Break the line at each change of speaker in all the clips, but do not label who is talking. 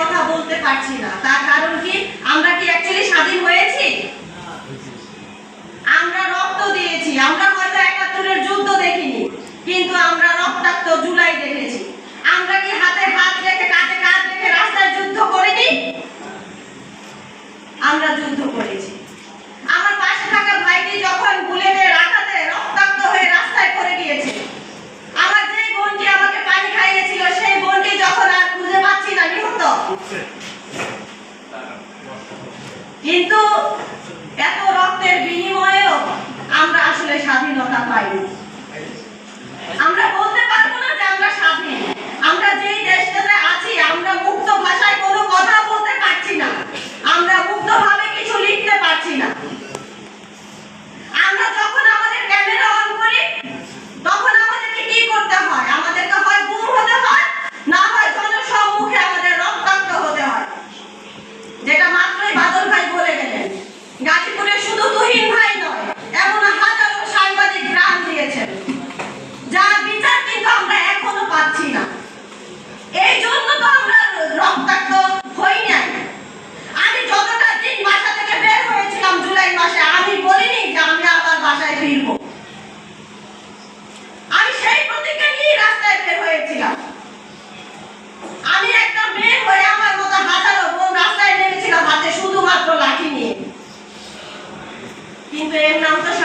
কথা বলতে পারছি না। তার কারণ কি? আমরা কি অ্যাকচুয়ালি স্বাধীন হয়েছি? আমরা রক্ত দিয়েছি। আমরা হয়তো একাত্তরের যুদ্ধ দেখিনি, কিন্তু আমরা রক্তাক্ত জুলাই দেখেছি। আমরা কি হাতে হাত রেখে, কাঁধে কাঁধ রেখে রাস্তায় যুদ্ধ করিনি? আমরা যুদ্ধ করেছি। কিন্তু এত রক্তের বিনিময়েও আমরা আসলে স্বাধীনতা পাইনি।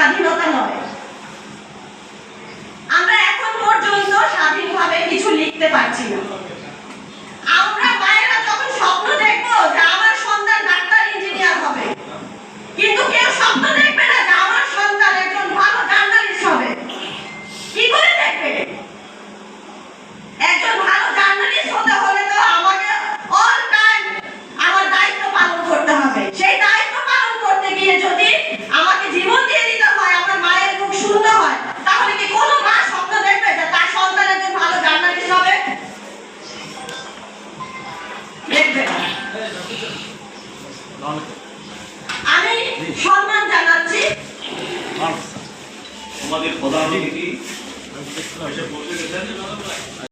স্বাধীনতা নয় আমরা এখন পর্যন্ত স্বাধীনভাবে কিছু লিখতে পারছি না। আমি সম্মান জানাচ্ছি।
আমাদের প্রধান অতিথি